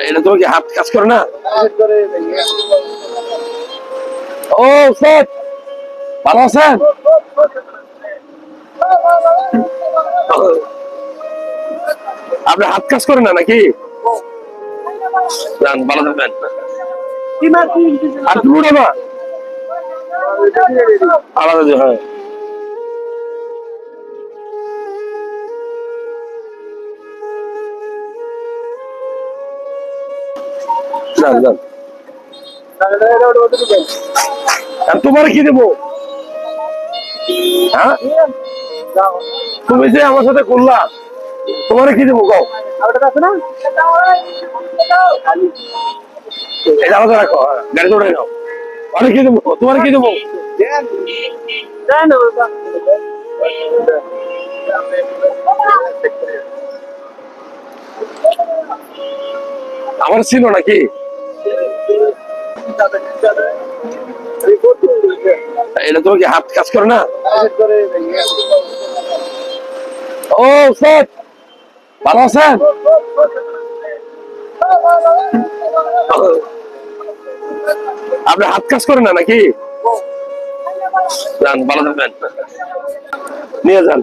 এটা তোমার কি হাত কাজ করে না? ও স্যার ভালো আছেন? আপনি হাত কাজ করে না নাকি? যান, ভালো থাকবেন। আর না আলাদা হ্যাঁ। তোমার কি দেবো? হ্যাঁ? তুমি যে আমার সাথে করলা তোমার কি দেবো কও? এটা আলাদা রাখো হ্যাঁ, গাড়ি দৌড়ে নাও। অনেক কি দেবো? তোমার কি দেবো? আমার ছিল নাকি? এটা তোমার কি হাত কাজ করে না? ও স্যার ভালো আছেন? আপনি হাত কাজ করে না নাকি? যান, ভালো থাকবেন। নিয়ে যান।